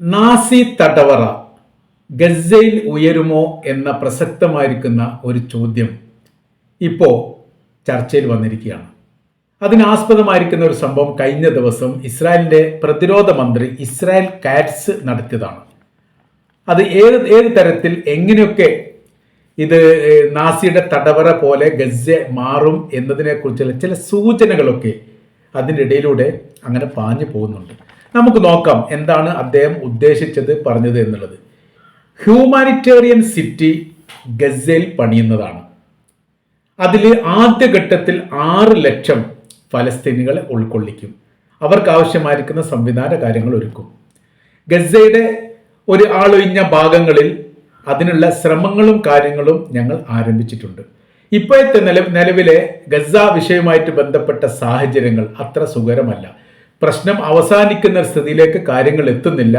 Nazi തടവറ ഗസയിൽ ഉയരുമോ എന്ന പ്രസക്തമായിരിക്കുന്ന ഒരു ചോദ്യം ഇപ്പോൾ ചർച്ചയിൽ വന്നിരിക്കുകയാണ്. അതിനാസ്പദമായിരിക്കുന്ന ഒരു സംഭവം കഴിഞ്ഞ ദിവസം ഇസ്രായേലിന്റെ പ്രതിരോധ മന്ത്രി ഇസ്രായേൽ കാറ്റ്സ് നടത്തിയതാണ്. അത് ഏത് ഏത് തരത്തിൽ എങ്ങനെയൊക്കെ ഇത് നാസിയുടെ തടവറ പോലെ ഗസ മാറും എന്നതിനെക്കുറിച്ചുള്ള ചില സൂചനകളൊക്കെ അതിന്റെ ഇടയിലൂടെ അങ്ങനെ പാഞ്ഞു പോകുന്നുണ്ട്. നമുക്ക് നോക്കാം എന്താണ് അദ്ദേഹം ഉദ്ദേശിച്ചത് പറഞ്ഞത് എന്നുള്ളത്. ഹ്യൂമാനിറ്റേറിയൻ സിറ്റി ഗസയിൽ പണിയുന്നതാണ്. അതിൽ ആദ്യഘട്ടത്തിൽ ആറ് ലക്ഷം ഫലസ്തീനികളെ ഉൾക്കൊള്ളിക്കും. അവർക്ക് ആവശ്യമായിരിക്കുന്ന സംവിധാന കാര്യങ്ങൾ ഒരുക്കും. ഗസയുടെ ഒരു ആളൊഴിഞ്ഞ ഭാഗങ്ങളിൽ അതിനുള്ള ശ്രമങ്ങളും കാര്യങ്ങളും ഞങ്ങൾ ആരംഭിച്ചിട്ടുണ്ട്. ഇപ്പോഴത്തെ നില നിലവിലെ ഗസ വിഷയവുമായിട്ട് ബന്ധപ്പെട്ട സാഹചര്യങ്ങൾ അത്ര സുഖകരമല്ല. പ്രശ്നം അവസാനിക്കുന്ന സ്ഥിതിയിലേക്ക് കാര്യങ്ങൾ എത്തുന്നില്ല.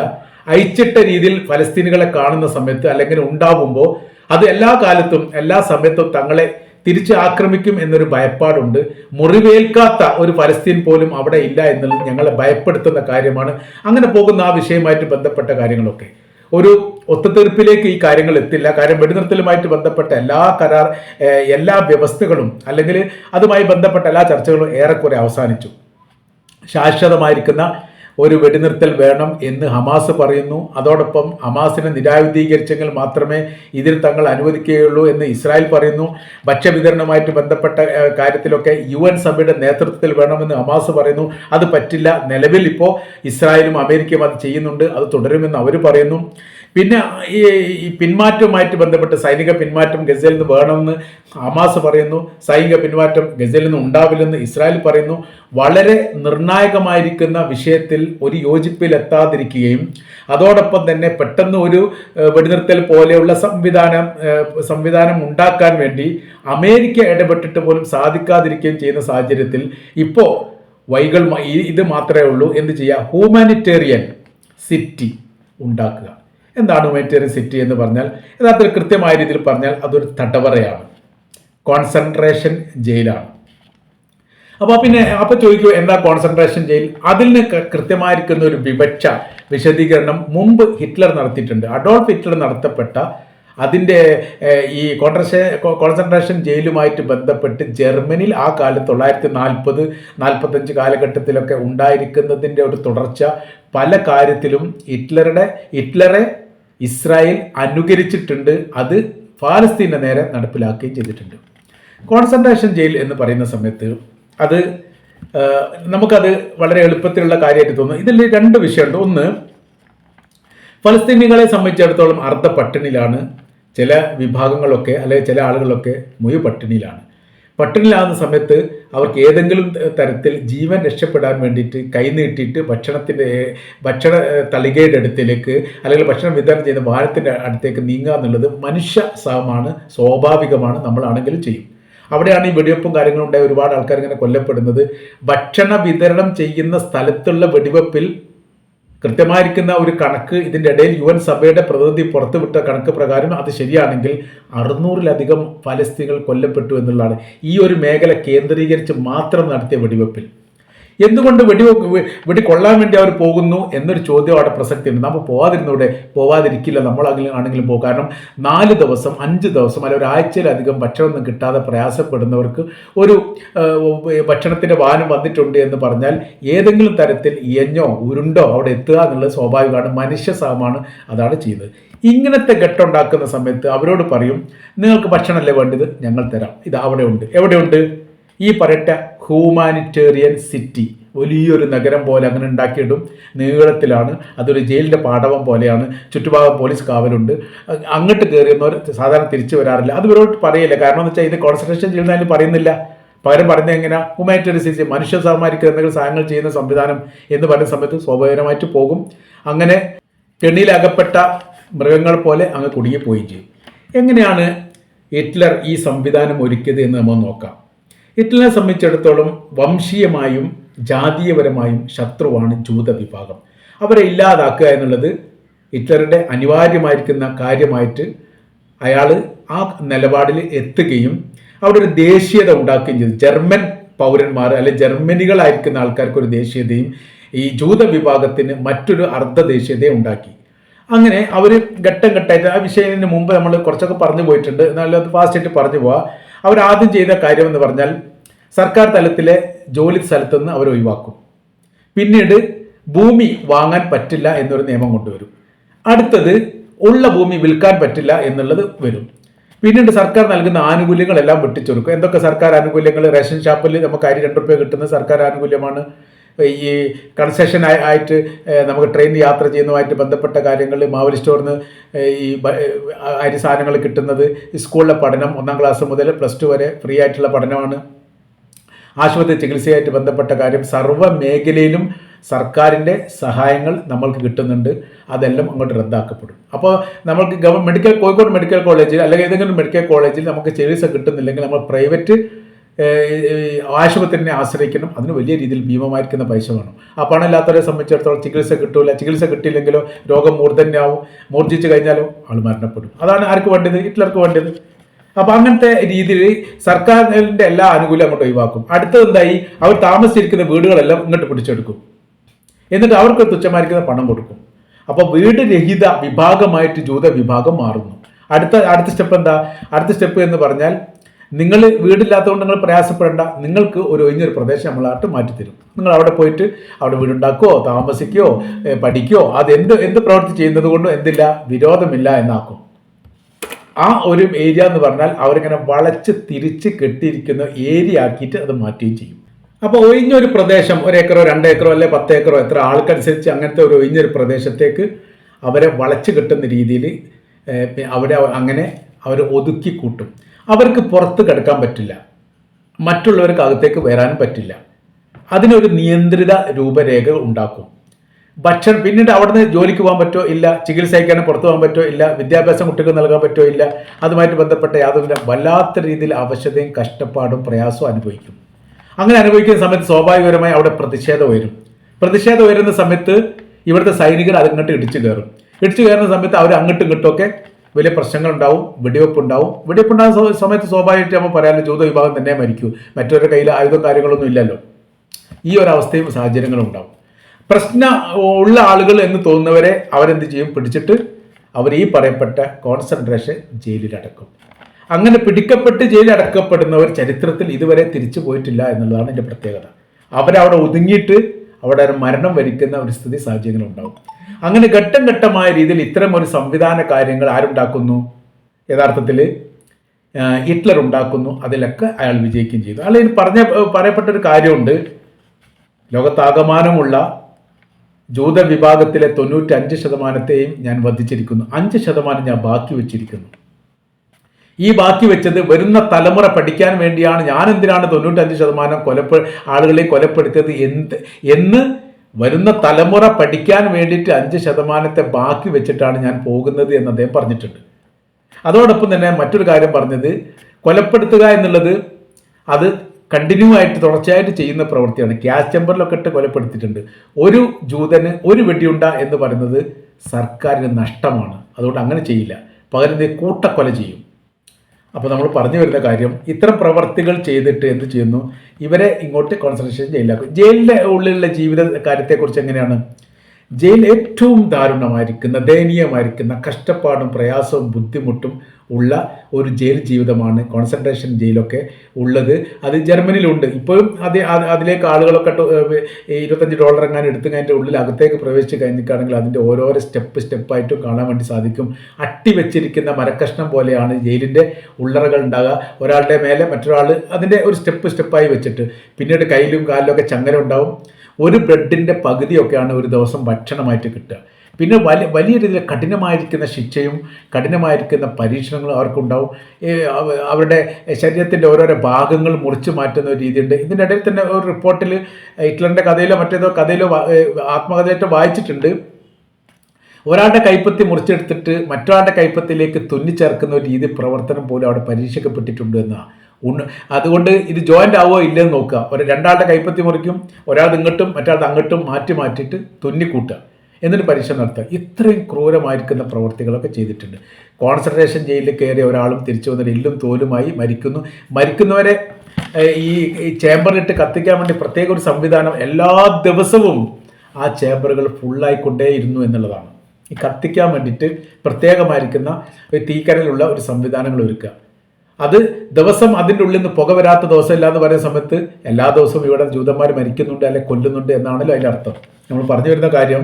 അയച്ചിട്ട രീതിയിൽ ഫലസ്തീനുകളെ കാണുന്ന സമയത്ത് അല്ലെങ്കിൽ ഉണ്ടാവുമ്പോൾ അത് എല്ലാ കാലത്തും എല്ലാ സമയത്തും തങ്ങളെ തിരിച്ച് ആക്രമിക്കും എന്നൊരു ഭയപ്പാടുണ്ട്. മുറിവേൽക്കാത്ത ഒരു ഫലസ്തീൻ പോലും അവിടെ ഇല്ല എന്നുള്ളത് ഞങ്ങളെ ഭയപ്പെടുത്തുന്ന കാര്യമാണ്. അങ്ങനെ പോകുന്ന ആ വിഷയമായിട്ട് ബന്ധപ്പെട്ട കാര്യങ്ങളൊക്കെ. ഒരു ഒത്തുതീർപ്പിലേക്ക് ഈ കാര്യങ്ങൾ എത്തില്ല. കാര്യം വെടിനിർത്തലുമായിട്ട് ബന്ധപ്പെട്ട എല്ലാ കരാർ എല്ലാ വ്യവസ്ഥകളും അല്ലെങ്കിൽ അതുമായി ബന്ധപ്പെട്ട എല്ലാ ചർച്ചകളും ഏറെക്കുറെ അവസാനിച്ചു. ശാശ്വതമായിരിക്കുന്ന ഒരു വെടിനിർത്തൽ വേണം എന്ന് ഹമാസ് പറയുന്നു. അതോടൊപ്പം ഹമാസിനെ നിരായുധീകരിച്ചെങ്കിൽ മാത്രമേ ഇതിൽ തങ്ങൾ അനുവദിക്കുകയുള്ളൂ എന്ന് ഇസ്രായേൽ പറയുന്നു. ഭക്ഷ്യവിതരണവുമായിട്ട് ബന്ധപ്പെട്ട കാര്യത്തിലൊക്കെ യു എൻ സഭയുടെ നേതൃത്വത്തിൽ വേണമെന്ന് ഹമാസ് പറയുന്നു. അത് പറ്റില്ല. നിലവിൽ ഇപ്പോൾ ഇസ്രായേലും അമേരിക്കയും അത് ചെയ്യുന്നുണ്ട്. അത് തുടരുമെന്ന് അവർ പറയുന്നു. പിന്നെ ഈ പിന്മാറ്റവുമായിട്ട് ബന്ധപ്പെട്ട് സൈനിക പിന്മാറ്റം ഗസയിൽ നിന്ന് വേണമെന്ന് ഹമാസ് പറയുന്നു. സൈനിക പിന്മാറ്റം ഗസയിൽ നിന്ന് ഉണ്ടാവില്ലെന്ന് ഇസ്രായേൽ പറയുന്നു. വളരെ നിർണായകമായിരിക്കുന്ന വിഷയത്തിൽ ഒരു യോജിപ്പിലെത്താതിരിക്കുകയും അതോടൊപ്പം തന്നെ പെട്ടെന്ന് ഒരു വെടിനിർത്തൽ പോലെയുള്ള സംവിധാനം സംവിധാനം ഉണ്ടാക്കാൻ വേണ്ടി അമേരിക്ക ഇടപെട്ടിട്ട് പോലും സാധിക്കാതിരിക്കുകയും ചെയ്യുന്ന സാഹചര്യത്തിൽ ഇപ്പോൾ വൈകൾ ഇത് മാത്രമേ ഉള്ളൂ. എന്ത് ചെയ്യുക ഹ്യൂമാനിറ്റേറിയൻ സിറ്റി ഉണ്ടാക്കുക. എന്താണ് ഹ്യൂമാനിറ്റേറിയൻ സിറ്റി എന്ന് പറഞ്ഞാൽ? യഥാർത്ഥത്തിൽ കൃത്യമായ രീതിയിൽ പറഞ്ഞാൽ അതൊരു തടവറയാണ്. കോൺസെൻട്രേഷൻ ജയിലാണ്. അപ്പോൾ പിന്നെ അപ്പോൾ ചോദിക്കൂ എന്താ കോൺസെൻട്രേഷൻ ജയിൽ അതിൽ നിന്ന് കൃത്യമായിരിക്കുന്ന ഒരു വിവക്ഷ വിശദീകരണം മുമ്പ് ഹിറ്റ്ലർ നടത്തിയിട്ടുണ്ട്. അഡോൾഫ് ഹിറ്റ്ലർ നടത്തപ്പെട്ട അതിന്റെ ഈ കോൺട്രഷേ കോൺസെൻട്രേഷൻ ജയിലുമായിട്ട് ബന്ധപ്പെട്ട് ജർമ്മനിയിൽ ആ കാലത്ത് തൊള്ളായിരത്തി നാൽപ്പത് നാൽപ്പത്തഞ്ച് കാലഘട്ടത്തിലൊക്കെ ഉണ്ടായിരിക്കുന്നതിന്റെ ഒരു തുടർച്ച പല കാര്യത്തിലും ഹിറ്റ്ലറുടെ ഹിറ്റ്ലറെ ഇസ്രായേൽ അനുകരിച്ചിട്ടുണ്ട്. അത് ഫാലസ്തീന്റെ നേരെ നടപ്പിലാക്കുകയും ചെയ്തിട്ടുണ്ട്. കോൺസെൻട്രേഷൻ ജയിൽ എന്ന് പറയുന്ന സമയത്ത് അത് നമുക്കത് വളരെ എളുപ്പത്തിലുള്ള കാര്യമായിട്ട് തോന്നുന്നു. ഇതിൽ രണ്ട് വിഷയമുണ്ട്. ഒന്ന് ഫലസ്തീനികളെ സംബന്ധിച്ചിടത്തോളം അർദ്ധ പട്ടിണിയിലാണ് ചില വിഭാഗങ്ങളൊക്കെ അല്ലെങ്കിൽ ചില ആളുകളൊക്കെ മുഴു പട്ടിണിയിലാണ്. പട്ടിണിയിലാകുന്ന സമയത്ത് അവർക്ക് ഏതെങ്കിലും തരത്തിൽ ജീവൻ രക്ഷപ്പെടാൻ വേണ്ടിയിട്ട് കൈനീട്ടിയിട്ട് ഭക്ഷണത്തിന്റെ ഭക്ഷണ തളികയുടെ അടുത്തേക്ക് അല്ലെങ്കിൽ ഭക്ഷണം വിതരണം ചെയ്യുന്ന വാഹനത്തിന്റെ അടുത്തേക്ക് നീങ്ങുക എന്നുള്ളത് മനുഷ്യ സഹമാണ് സ്വാഭാവികമാണ് നമ്മളാണെങ്കിലും ചെയ്യും. അവിടെയാണ് ഈ വെടിവെപ്പും കാര്യങ്ങളും ഉണ്ടായി ഒരുപാട് ആൾക്കാർ ഇങ്ങനെ കൊല്ലപ്പെടുന്നത്. ഭക്ഷണ വിതരണം ചെയ്യുന്ന സ്ഥലത്തുള്ള വെടിവെപ്പിൽ കൃത്യമായിരിക്കുന്ന ഒരു കണക്ക് ഇതിന്റെ ഇടയിൽ യു എൻ സഭയുടെ പ്രതിനിധി പുറത്തുവിട്ട കണക്ക് പ്രകാരം അത് ശരിയാണെങ്കിൽ അറുന്നൂറിലധികം ഫലസ്തീനികൾ കൊല്ലപ്പെട്ടു എന്നുള്ളതാണ്. ഈ ഒരു മേഖല കേന്ദ്രീകരിച്ച് മാത്രം നടത്തിയ വെടിവെപ്പിൽ. എന്തുകൊണ്ട് വെടി വെടി കൊള്ളാൻ വേണ്ടി അവർ പോകുന്നു എന്നൊരു ചോദ്യം അവിടെ പ്രസക്തിയുണ്ട്. നമ്മൾ പോവാതിരുന്നൂടെ പോവാതിരിക്കില്ല. നമ്മളാണെങ്കിലും ആണെങ്കിലും പോകും. കാരണം നാല് ദിവസം അഞ്ച് ദിവസം അല്ലെങ്കിൽ ഒരാഴ്ചയിലധികം ഭക്ഷണമൊന്നും കിട്ടാതെ പ്രയാസപ്പെടുന്നവർക്ക് ഒരു ഭക്ഷണത്തിന്റെ വാനം വന്നിട്ടുണ്ട് എന്ന് പറഞ്ഞാൽ ഏതെങ്കിലും തരത്തിൽ ഇയഞ്ഞോ ഉരുണ്ടോ അവിടെ എത്തുക എന്നുള്ളത് സ്വാഭാവികമാണ്. മനുഷ്യ സഹമാണ് അതാണ് ചെയ്യുന്നത്. ഇങ്ങനത്തെ ഘട്ടമുണ്ടാക്കുന്ന സമയത്ത് അവരോട് പറയും നിങ്ങൾക്ക് ഭക്ഷണമല്ലേ വേണ്ടത്? ഞങ്ങൾ തരാം. ഇത് അവിടെ ഉണ്ട്. എവിടെയുണ്ട്? ഈ പറയട്ട ഹ്യൂമാനിറ്റേറിയൻ സിറ്റി. വലിയൊരു നഗരം പോലെ അങ്ങനെ ഉണ്ടാക്കിയിട്ടും നീളത്തിലാണ്. അതൊരു ജയിലിന്റെ പാടവം പോലെയാണ്. ചുറ്റുഭാഗം പോലീസ് കാവലുണ്ട്. അങ്ങോട്ട് കയറിയെന്നവർ സാധാരണ തിരിച്ചു വരാറില്ല. അത് ഇവരോട് പറയില്ല. കാരണം എന്ന് വെച്ചാൽ ഇത് കോൺസെൻട്രേഷൻ ചെയ്യുന്നതിൽ പറയുന്നില്ല. പകരം പറഞ്ഞ എങ്ങനെ? ഹ്യൂമാനിറ്റേറിയൻ സിറ്റി മനുഷ്യ സഹമാരിക്ക് എന്തെങ്കിലും സഹായങ്ങൾ ചെയ്യുന്ന സംവിധാനം എന്ന് പറയുന്ന സമയത്ത് സ്വാഭാവികമായിട്ട് പോകും. അങ്ങനെ കെണിയിലകപ്പെട്ട മൃഗങ്ങൾ പോലെ അങ്ങ് കുടുങ്ങിപ്പോയി ചെയ്യും. എങ്ങനെയാണ് ഹിറ്റ്ലർ ഈ സംവിധാനം ഒരുക്കിയത് എന്ന് നമ്മൾ നോക്കാം. ഹിറ്റ്ലറെ സംബന്ധിച്ചിടത്തോളം വംശീയമായും ജാതീയപരമായും ശത്രുവാണ് ജൂത വിഭാഗം അവരെ ഇല്ലാതാക്കുക എന്നുള്ളത് ഹിറ്റ്ലറുടെ അനിവാര്യമായിരിക്കുന്ന കാര്യമായിട്ട് അയാൾ ആ നിലപാടിൽ എത്തുകയും അവിടെ ഒരു ദേശീയത ഉണ്ടാക്കുകയും ചെയ്തു. ജർമ്മൻ പൗരന്മാർ അല്ലെ ജർമ്മനികളായിരിക്കുന്ന ആൾക്കാർക്ക് ഒരു ദേശീയതയും ഈ ജൂത വിഭാഗത്തിന് മറ്റൊരു അർദ്ധ ദേശീയതയും ഉണ്ടാക്കി. അങ്ങനെ അവർ ഘട്ടം ഘട്ടമായിട്ട് ആ വിഷയത്തിന് മുമ്പ് നമ്മൾ കുറച്ചൊക്കെ പറഞ്ഞു പോയിട്ടുണ്ട്. എന്നാലും അത് ഫാസ്റ്റായിട്ട് പറഞ്ഞു പോവാം. അവർ ആദ്യം ചെയ്ത കാര്യം എന്ന് പറഞ്ഞാൽ സർക്കാർ തലത്തിലെ ജോലി സ്ഥലത്തുനിന്ന് അവർ ഒഴിവാക്കും. പിന്നീട് ഭൂമി വാങ്ങാൻ പറ്റില്ല എന്നൊരു നിയമം കൊണ്ടുവരും. അടുത്തത് ഉള്ള ഭൂമി വിൽക്കാൻ പറ്റില്ല എന്നുള്ളത് വരും. പിന്നീട് സർക്കാർ നൽകുന്ന ആനുകൂല്യങ്ങളെല്ലാം വെട്ടിച്ചൊരുക്കും എന്തൊക്കെ സർക്കാർ ആനുകൂല്യങ്ങൾ? റേഷൻ ഷാപ്പിൽ നമുക്ക് അരി രണ്ട് രൂപ കിട്ടുന്ന സർക്കാർ ആനുകൂല്യമാണ്. ഈ കൺസെഷൻ ആയിട്ട് നമുക്ക് ട്രെയിൻ യാത്ര ചെയ്യുന്നതുമായിട്ട് ബന്ധപ്പെട്ട കാര്യങ്ങൾ മാവലി സ്റ്റോറിൽ നിന്ന് ഈ അരി സാധനങ്ങൾ കിട്ടുന്നത് സ്കൂളിലെ പഠനം ഒന്നാം ക്ലാസ് മുതൽ പ്ലസ് ടു വരെ ഫ്രീ ആയിട്ടുള്ള പഠനമാണ്. ആശുപത്രി ചികിത്സയായിട്ട് ബന്ധപ്പെട്ട കാര്യം സർവ മേഖലയിലും സർക്കാരിന്റെ സഹായങ്ങൾ നമ്മൾക്ക് കിട്ടുന്നുണ്ട്. അതെല്ലാം അങ്ങോട്ട് റദ്ദാക്കപ്പെടും. അപ്പോൾ നമുക്ക് മെഡിക്കൽ കോഴിക്കോട് മെഡിക്കൽ കോളേജിൽ അല്ലെങ്കിൽ ഏതെങ്കിലും മെഡിക്കൽ കോളേജിൽ നമുക്ക് ചികിത്സ കിട്ടുന്നില്ലെങ്കിൽ നമ്മൾ പ്രൈവറ്റ് ആശുപത്രിനെ ആശ്രയിക്കണം. അതിന് വലിയ രീതിയിൽ ഭീമമായിരിക്കുന്ന പൈസ വേണം. ആ പണമില്ലാത്തവരെ സംബന്ധിച്ചിടത്തോളം ചികിത്സ കിട്ടൂല. ചികിത്സ കിട്ടിയില്ലെങ്കിലോ രോഗം മൂർധന്യാവും. മൂർജിച്ച് കഴിഞ്ഞാലോ ആൾ മരണപ്പെടും. അതാണ് ആർക്ക് വേണ്ടത്? ഹിറ്റ്ലർക്ക് വേണ്ടത്. അപ്പം അങ്ങനത്തെ രീതിയിൽ സർക്കാരിന്റെ എല്ലാ ആനുകൂല്യം അങ്ങോട്ട് ഒഴിവാക്കും. അടുത്തത് എന്തായി? അവർ താമസിച്ചിരിക്കുന്ന വീടുകളെല്ലാം ഇങ്ങോട്ട് പിടിച്ചെടുക്കും. എന്നിട്ട് അവർക്ക് തുച്ഛമായിരിക്കുന്ന പണം കൊടുക്കും. അപ്പോൾ വീട് രഹിത വിഭാഗമായിട്ട് ജൂത വിഭാഗം മാറുന്നു. അടുത്ത അടുത്ത സ്റ്റെപ്പ് എന്താ? അടുത്ത സ്റ്റെപ്പ് എന്ന് പറഞ്ഞാൽ നിങ്ങൾ വീടില്ലാത്തതുകൊണ്ട് നിങ്ങൾ പ്രയാസപ്പെടേണ്ട. നിങ്ങൾക്ക് ഒരു ഒഴിഞ്ഞൊരു പ്രദേശം നമ്മളായിട്ട് മാറ്റിത്തരും നിങ്ങൾ അവിടെ പോയിട്ട് അവിടെ വീടുണ്ടാക്കുകയോ താമസിക്കുകയോ പഠിക്കുകയോ അത് എന്ത് എന്ത് പ്രവൃത്തി ചെയ്യുന്നത് കൊണ്ടും എന്തില്ല വിരോധമില്ല എന്നാക്കും. ആ ഒരു ഏരിയ എന്ന് പറഞ്ഞാൽ അവരിങ്ങനെ വളച്ച് തിരിച്ച് കെട്ടിയിരിക്കുന്ന ഏരിയ ആക്കിയിട്ട് അത് മാറ്റുകയും ചെയ്യും. അപ്പോൾ ഒഴിഞ്ഞൊരു പ്രദേശം ഒരു ഏക്കറോ രണ്ട് ഏക്കറോ അല്ലെ പത്ത് ഏക്കറോ എത്ര ആൾക്കനുസരിച്ച് അങ്ങനത്തെ ഒരു ഒഴിഞ്ഞൊരു പ്രദേശത്തേക്ക് അവരെ വളച്ച് കെട്ടുന്ന രീതിയിൽ അവരെ അങ്ങനെ അവർ ഒതുക്കി കൂട്ടും. അവർക്ക് പുറത്ത് കിടക്കാൻ പറ്റില്ല. മറ്റുള്ളവർക്ക് അകത്തേക്ക് വരാനും പറ്റില്ല. അതിനൊരു നിയന്ത്രിത രൂപരേഖ ഉണ്ടാക്കും. ഭക്ഷണം പിന്നീട് അവിടുന്ന് ജോലിക്ക് പോകാൻ പറ്റോ ഇല്ല. ചികിത്സയ്ക്കാണ് പുറത്തു പോകാൻ പറ്റോ ഇല്ല. വിദ്യാഭ്യാസം കുട്ടികൾ നൽകാൻ പറ്റോ ഇല്ല. അതുമായിട്ട് ബന്ധപ്പെട്ട യാതൊരു വല്ലാത്ത രീതിയിൽ അവശതയും കഷ്ടപ്പാടും പ്രയാസവും അനുഭവിക്കും. അങ്ങനെ അനുഭവിക്കുന്ന സമയത്ത് സ്വാഭാവികപരമായി അവിടെ പ്രതിഷേധം ഉയരും. പ്രതിഷേധം ഉയരുന്ന സമയത്ത് ഇവിടുത്തെ സൈനികർ അതിങ്ങോട്ട് ഇടിച്ചു കയറും. ഇടിച്ചു കയറുന്ന സമയത്ത് അവർ അങ്ങോട്ടും ഇങ്ങോട്ടും ഒക്കെ വലിയ പ്രശ്നങ്ങൾ ഉണ്ടാവും വെടിവെപ്പ് ഉണ്ടാവും വെടിവെപ്പ് ഉണ്ടാകുന്ന സമയത്ത് സ്വാഭാവികമായിട്ട് നമ്മൾ പറയാമല്ലോ ജൂത വിഭാഗം തന്നെ മരിക്കൂ. മറ്റൊരു കയ്യിൽ ആയുധം കാര്യങ്ങളൊന്നും ഇല്ലല്ലോ. ഈ ഒരു അവസ്ഥയും സാഹചര്യങ്ങളും ഉണ്ടാവും. പ്രശ്ന ഉള്ള ആളുകൾ എന്ന് തോന്നുന്നവരെ അവരെന്ത് ചെയ്യും? പിടിച്ചിട്ട് അവർ ഈ പറയപ്പെട്ട കോൺസെൻട്രേഷൻ ജയിലിലടക്കും. അങ്ങനെ പിടിക്കപ്പെട്ട് ജയിലടക്കപ്പെടുന്നവർ ചരിത്രത്തിൽ ഇതുവരെ തിരിച്ചു പോയിട്ടില്ല എന്നുള്ളതാണ് എന്റെ പ്രത്യേകത. അവരവിടെ ഒതുങ്ങിയിട്ട് അവിടെ ഒരു മരണം വരിക്കുന്ന ഒരു സ്ഥിതി സാഹചര്യങ്ങൾ ഉണ്ടാകും. അങ്ങനെ ഘട്ടം ഘട്ടമായ രീതിയിൽ ഇത്തരം ഒരു സംവിധാന കാര്യങ്ങൾ ആരുണ്ടാക്കുന്നു? യഥാർത്ഥത്തിൽ ഹിറ്റ്ലർ ഉണ്ടാക്കുന്നു. അതിലൊക്കെ അയാൾ വിജയിക്കുകയും ചെയ്തു. അല്ലെങ്കിൽ പറഞ്ഞ പറയപ്പെട്ട ഒരു കാര്യമുണ്ട്. ലോകത്താകമാനമുള്ള ജൂത വിഭാഗത്തിലെ തൊണ്ണൂറ്റി അഞ്ച് ശതമാനത്തെയും ഞാൻ വധിച്ചിരിക്കുന്നു. അഞ്ച് ശതമാനം ഞാൻ ബാക്കി വെച്ചിരിക്കുന്നു. ഈ ബാക്കി വെച്ചത് വരുന്ന തലമുറ പഠിക്കാൻ വേണ്ടിയാണ്. ഞാൻ എന്തിനാണ് തൊണ്ണൂറ്റഞ്ച് ശതമാനം കൊലപ്പെ ആളുകളെ കൊലപ്പെടുത്തിയത്? എന്ത് എന്ന് വരുന്ന തലമുറ പഠിക്കാൻ വേണ്ടിയിട്ട് അഞ്ച് ശതമാനത്തെ ബാക്കി വെച്ചിട്ടാണ് ഞാൻ പോകുന്നത് എന്ന് അദ്ദേഹം പറഞ്ഞിട്ടുണ്ട്. അതോടൊപ്പം തന്നെ മറ്റൊരു കാര്യം പറഞ്ഞത് കൊലപ്പെടുത്തുക എന്നുള്ളത് അത് കണ്ടിന്യൂ ആയിട്ട് തുടർച്ചയായിട്ട് ചെയ്യുന്ന പ്രവൃത്തിയാണ്. ഗ്യാസ് ചെമ്പറിലൊക്കെ ഇട്ട് കൊലപ്പെടുത്തിയിട്ടുണ്ട്. ഒരു ജൂതന് ഒരു വെടിയുണ്ട എന്ന് പറയുന്നത് സർക്കാരിന് നഷ്ടമാണ്. അതുകൊണ്ട് അങ്ങനെ ചെയ്യില്ല. പകരം കൂട്ടക്കൊല ചെയ്യും. അപ്പോൾ നമ്മൾ പറഞ്ഞു വരുന്ന കാര്യം ഇത്തരം പ്രവർത്തികൾ ചെയ്തിട്ട് എന്ത് ചെയ്യുന്നു? ഇവരെ ഇങ്ങോട്ട് കോൺസെൻട്രേഷൻ ജയിലാക്കും ജയിലിന്റെ ഉള്ളിലുള്ള ജീവിത കാര്യത്തെക്കുറിച്ച് എങ്ങനെയാണ്? ജയിൽ ഏറ്റവും ദാരുണമായിരിക്കുന്ന ദയനീയമായിരിക്കുന്ന കഷ്ടപ്പാടും പ്രയാസവും ബുദ്ധിമുട്ടും ഉള്ള ഒരു ജയിൽ ജീവിതമാണ്. കോൺസെൻട്രേഷൻ ജയിലൊക്കെ ഉള്ളത്. അത് ജർമ്മനിയിലുണ്ട്. ഇപ്പോഴും അത് അത് അതിലേക്ക് ആളുകളൊക്കെ ഇരുപത്തഞ്ച് ഡോളർ എങ്ങാനും എടുത്ത് അതിന്റെ ഉള്ളിൽ അകത്തേക്ക് പ്രവേശിച്ച് കഴിഞ്ഞിട്ടാണെങ്കിൽ അതിന്റെ ഓരോരോ സ്റ്റെപ്പ് സ്റ്റെപ്പായിട്ടും കാണാൻ വേണ്ടി സാധിക്കും. അട്ടി വെച്ചിരിക്കുന്ന മരക്കഷ്ണം പോലെയാണ് ജയിലിന്റെ ഉള്ളറകൾ ഉണ്ടാകുക ഒരാളുടെ മേലെ മറ്റൊരാൾ അതിന്റെ ഒരു സ്റ്റെപ്പ് സ്റ്റെപ്പായി വെച്ചിട്ട്. പിന്നീട് കയ്യിലും കാലിലും ഒക്കെ ചങ്ങല ഉണ്ടാവും. ഒരു ബ്രെഡിന്റെ പകുതിയൊക്കെയാണ് ഒരു ദിവസം ഭക്ഷണമായിട്ട് കിട്ടുക. പിന്നെ വലിയ വലിയ രീതിയിൽ കഠിനമായിരിക്കുന്ന ശിക്ഷയും കഠിനമായിരിക്കുന്ന പരീക്ഷണങ്ങളും അവർക്കുണ്ടാവും. അവരുടെ ശരീരത്തിന്റെ ഓരോരോ ഭാഗങ്ങൾ മുറിച്ച് മാറ്റുന്ന ഒരു രീതിയുണ്ട്. ഇതിന്റെ ഇടയിൽ തന്നെ ഒരു റിപ്പോർട്ടിൽ ഹിറ്റ്ലറിന്റെ കഥയിലോ മറ്റേതോ കഥയിലോ ആത്മകഥയായിട്ട് വായിച്ചിട്ടുണ്ട്. ഒരാളുടെ കൈപ്പത്തി മുറിച്ചെടുത്തിട്ട് മറ്റൊരാളുടെ കൈപ്പത്തിലേക്ക് തുന്നിച്ചേർക്കുന്ന ഒരു രീതി പ്രവർത്തനം പോലും അവിടെ പരീക്ഷിക്കപ്പെട്ടിട്ടുണ്ട് എന്നാണ് ഉണ്ണ് അതുകൊണ്ട് ഇത് ജോയിന്റ് ആവുമോ ഇല്ലെന്ന് നോക്കുക. ഒരു രണ്ടാളുടെ കൈപ്പത്തി മുറിക്കും ഒരാൾ ഇങ്ങോട്ടും മറ്റാൾ അങ്ങോട്ടും മാറ്റി മാറ്റിയിട്ട് തുന്നിക്കൂട്ടുക. എന്നിട്ട് പരീക്ഷ നടത്തുക. ഇത്രയും ക്രൂരമായിരിക്കുന്ന പ്രവർത്തികളൊക്കെ ചെയ്തിട്ടുണ്ട്. കോൺസെൻട്രേഷൻ ജയിലിൽ കയറിയ ഒരാളും തിരിച്ചു വന്നിട്ട് എല്ലും തോലുമായി മരിക്കുന്നു. മരിക്കുന്നവരെ ഈ ചേമ്പറിട്ട് കത്തിക്കാൻ വേണ്ടി പ്രത്യേക ഒരു സംവിധാനം എല്ലാ ദിവസവും ആ ചേമ്പറുകൾ ഫുള്ളായിക്കൊണ്ടേയിരുന്നു എന്നുള്ളതാണ്. ഈ കത്തിക്കാൻ വേണ്ടിയിട്ട് പ്രത്യേകമായിരിക്കുന്ന ഒരു തീക്കരയിലുള്ള ഒരു സംവിധാനങ്ങൾ ഒരുക്കുക. അത് ദിവസം അതിന്റെ ഉള്ളിൽ നിന്ന് പുക വരാത്ത ദിവസം ഇല്ലാന്ന് പറയുന്ന സമയത്ത് എല്ലാ ദിവസവും ഇവിടെ ജൂതന്മാർ മരിക്കുന്നുണ്ട് അല്ലെങ്കിൽ കൊല്ലുന്നുണ്ട് എന്നാണല്ലോ അതിന്റെ അർത്ഥം. നമ്മൾ പറഞ്ഞു വരുന്ന കാര്യം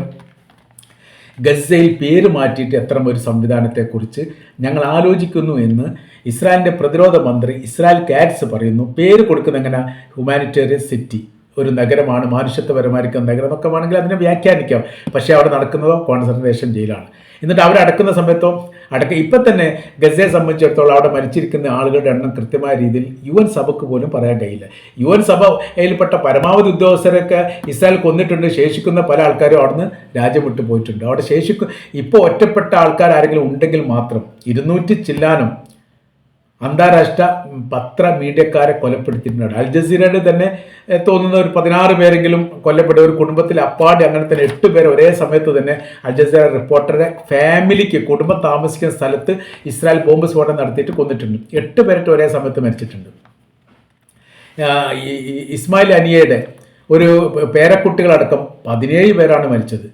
ഗസയിൽ പേര് മാറ്റിയിട്ട് എത്ര ഒരു സംവിധാനത്തെക്കുറിച്ച് ഞങ്ങൾ ആലോചിക്കുന്നു എന്ന് ഇസ്രായേലിന്റെ പ്രതിരോധ മന്ത്രി ഇസ്രായേൽ കാറ്റ്സ് പറയുന്നു. പേര് കൊടുക്കുന്ന എങ്ങനെ? Humanitarian city. ഒരു നഗരമാണ്. മാനുഷ്യത്വപരമായിരിക്കുന്ന നഗരം എന്നൊക്കെ വേണമെങ്കിൽ അതിനെ വ്യാഖ്യാനിക്കാം. പക്ഷേ അവിടെ നടക്കുന്നത് കോൺസെൻട്രേഷൻ ജയിലാണ്. എന്നിട്ട് അവരടക്കുന്ന സമയത്തോ അടക്ക ഇപ്പം തന്നെ ഗസയെ സംബന്ധിച്ചിടത്തോളം അവിടെ മരിച്ചിരിക്കുന്ന ആളുകളുടെ എണ്ണം കൃത്യമായ രീതിയിൽ യു എൻ സഭയ്ക്ക് പോലും പറയാൻ കഴിയില്ല. യു എൻ സഭയിൽപ്പെട്ട പരമാവധി ഉദ്യോഗസ്ഥരൊക്കെ ഇസ്രായേൽ കൊന്നിട്ടുണ്ട് ശേഷിക്കുന്ന പല ആൾക്കാരും അവിടുന്ന് രാജ്യം വിട്ടു പോയിട്ടുണ്ട്. അവിടെ ശേഷിക്കും ഇപ്പോൾ ഒറ്റപ്പെട്ട ആൾക്കാർ ആരെങ്കിലും ഉണ്ടെങ്കിൽ മാത്രം ഇരുന്നൂറ്റി ചില്ലാനും അന്താരാഷ്ട്ര പത്ര മീഡിയക്കാരെ കൊലപ്പെടുത്തിയിട്ടുണ്ട്. അൽ ജസീറയുടെ തന്നെ തോന്നുന്ന ഒരു പതിനാറ് പേരെങ്കിലും കൊല്ലപ്പെട്ട ഒരു കുടുംബത്തിൽ അപ്പാടി അങ്ങനെ തന്നെ എട്ട് പേർ ഒരേ സമയത്ത് തന്നെ അൽ ജസീറ റിപ്പോർട്ടറുടെ ഫാമിലിക്ക് കുടുംബം താമസിക്കുന്ന സ്ഥലത്ത് ഇസ്രായേൽ ബോംബ് സ്ഫോടനം നടത്തിയിട്ട് കൊന്നിട്ടുണ്ട്. എട്ട് പേരിട്ട് ഒരേ സമയത്ത് മരിച്ചിട്ടുണ്ട്. ഇസ്മായിൽ അനിയയുടെ ഒരു പേരക്കുട്ടികളടക്കം പതിനേഴ് പേരാണ് മരിച്ചത്.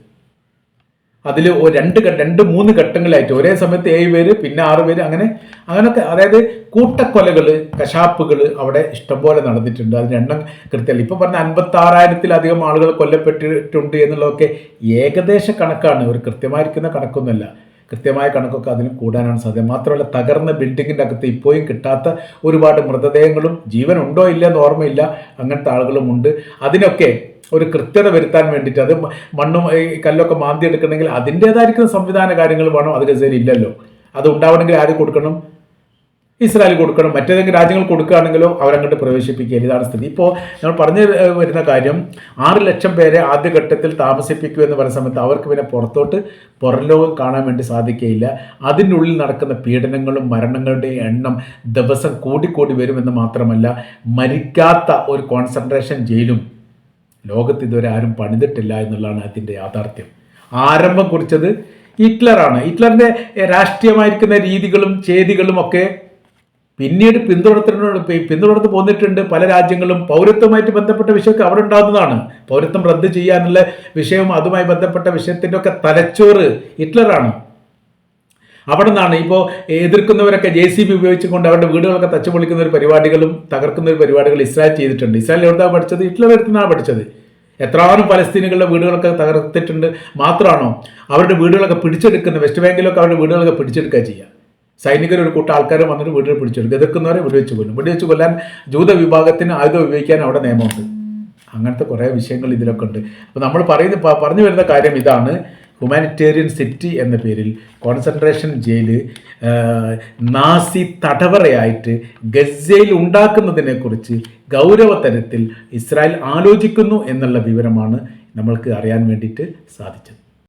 അതിൽ രണ്ട് രണ്ട് മൂന്ന് ഘട്ടങ്ങളായിട്ട്. ഒരേ സമയത്ത് ഏഴ് പേര് പിന്നെ ആറ് പേര് അങ്ങനെ അങ്ങനൊക്കെ അതായത് കൂട്ടക്കൊലകൾ കശാപ്പുകൾ അവിടെ ഇഷ്ടംപോലെ നടന്നിട്ടുണ്ട്. അതിന് എണ്ണം കൃത്യമല്ല ഇപ്പോൾ പറഞ്ഞ അൻപത്തി ആറായിരത്തിലധികം ആളുകൾ കൊല്ലപ്പെട്ടിട്ടുണ്ട് എന്നുള്ളതൊക്കെ ഏകദേശ കണക്കാണ്. ഒരു കൃത്യമായിരിക്കുന്ന കണക്കൊന്നുമല്ല. കൃത്യമായ കണക്കൊക്കെ അതിലും കൂടാനാണ് സാധ്യത. മാത്രമല്ല തകർന്ന ബിൽഡിങ്ങിന്റെ അകത്ത് ഇപ്പോഴും കിട്ടാത്ത ഒരുപാട് മൃതദേഹങ്ങളും ജീവൻ ഉണ്ടോ ഇല്ല എന്ന് ഓർമ്മയില്ല. അങ്ങനത്തെ ആളുകളുമുണ്ട് അതിനൊക്കെ ഒരു കൃത്യത വരുത്താൻ വേണ്ടിയിട്ട് അത് മണ്ണും കല്ലൊക്കെ മാന്തി എടുക്കണമെങ്കിൽ അതിന്റേതായിരിക്കുന്ന സംവിധാന കാര്യങ്ങൾ വേണം. അത് ഗസേരി ഇല്ലല്ലോ. അത് ഉണ്ടാവണമെങ്കിൽ ആര് കൊടുക്കണം? ഇസ്രായേൽ കൊടുക്കണം മറ്റേതെങ്കിലും രാജ്യങ്ങൾ കൊടുക്കുകയാണെങ്കിലോ അവരങ്ങോട്ട് പ്രവേശിപ്പിക്കുക ഇതാണ് സ്ഥിതി. ഇപ്പോൾ നമ്മൾ പറഞ്ഞു വരുന്ന കാര്യം ആറ് ലക്ഷം പേരെ ആദ്യഘട്ടത്തിൽ താമസിപ്പിക്കൂ എന്ന് പറയുന്ന സമയത്ത് അവർക്ക് പിന്നെ പുറത്തോട്ട് പുറംലോകം കാണാൻ വേണ്ടി സാധിക്കുകയില്ല. അതിനുള്ളിൽ നടക്കുന്ന പീഡനങ്ങളും മരണങ്ങളുടെ എണ്ണം ദിവസം കൂടിക്കൂടി വരുമെന്ന് മാത്രമല്ല മരിക്കാത്ത ഒരു കോൺസെൻട്രേഷൻ ജയിലും ലോകത്ത് ഇതുവരെ ആരും പണിതിട്ടില്ല എന്നുള്ളതാണ് അതിന്റെ യാഥാർത്ഥ്യം. ആരംഭം കുറിച്ചത് ഹിറ്റ്ലറാണ്. ഹിറ്റ്ലറിന്റെ രാഷ്ട്രീയമായിരിക്കുന്ന രീതികളും ചെയ്തികളും ഒക്കെ പിന്നീട് പിന്തുടർത്തിട്ടുണ്ട് പിന്തുടർന്ന് പോന്നിട്ടുണ്ട് പല രാജ്യങ്ങളും. പൗരത്വമായിട്ട് ബന്ധപ്പെട്ട വിഷയമൊക്കെ അവിടെ ഉണ്ടാകുന്നതാണ്. പൗരത്വം റദ്ദ് ചെയ്യാനുള്ള വിഷയം അതുമായി ബന്ധപ്പെട്ട വിഷയത്തിന്റെ ഒക്കെ തലച്ചോറ് ഹിറ്റ്ലറാണ്. അവിടെ നിന്നാണ് ഇപ്പോൾ എതിർക്കുന്നവരൊക്കെ ജെ സി ബി ഉപയോഗിച്ചുകൊണ്ട് അവരുടെ വീടുകളൊക്കെ തച്ചുപൊളിക്കുന്ന ഒരു പരിപാടികളും തകർക്കുന്ന ഒരു പരിപാടികൾ ഇസ്രായേൽ ചെയ്തിട്ടുണ്ട്. ഇസ്രായേൽ എവിടെയാണ് പഠിച്ചത്? ഹിറ്റ്ലർ എടുത്തുനിന്നാണ് പഠിച്ചത്? എത്രാനും പലസ്തീനികളുടെ വീടുകളൊക്കെ തകർത്തിട്ടുണ്ട്. മാത്രമാണോ അവരുടെ വീടുകളൊക്കെ പിടിച്ചെടുക്കുന്ന വെസ്റ്റ് ബാങ്കിലൊക്കെ അവരുടെ വീടുകളൊക്കെ പിടിച്ചെടുക്കുക ചെയ്യുക? സൈനികർ ഒരു കൂട്ടം ആൾക്കാർ വന്നിട്ട് വീട്ടിൽ പിടിച്ചെടുക്കും എതിർക്കുന്നവരെ വെടിവെച്ച് കൊല്ലും. വെടിവെച്ച് കൊല്ലാൻ ജൂത വിഭാഗത്തിന് ആയുധം ഉപയോഗിക്കാൻ അവിടെ നിയമമുണ്ട്. അങ്ങനത്തെ കുറേ വിഷയങ്ങൾ ഇതിലൊക്കെ ഉണ്ട്. അപ്പോൾ നമ്മൾ പറയുന്ന പറഞ്ഞു വരുന്ന കാര്യം ഇതാണ്. ഹ്യൂമാനിറ്റേറിയൻ സിറ്റി എന്ന പേരിൽ കോൺസെൻട്രേഷൻ ജയിൽ നാസി തടവറയായിട്ട് ഗസയിൽ ഉണ്ടാക്കുന്നതിനെക്കുറിച്ച് ഗൗരവതരത്തിൽ ഇസ്രായേൽ ആലോചിക്കുന്നു എന്നുള്ള വിവരമാണ് നമ്മൾക്ക് അറിയാൻ വേണ്ടിയിട്ട് സാധിച്ചത്.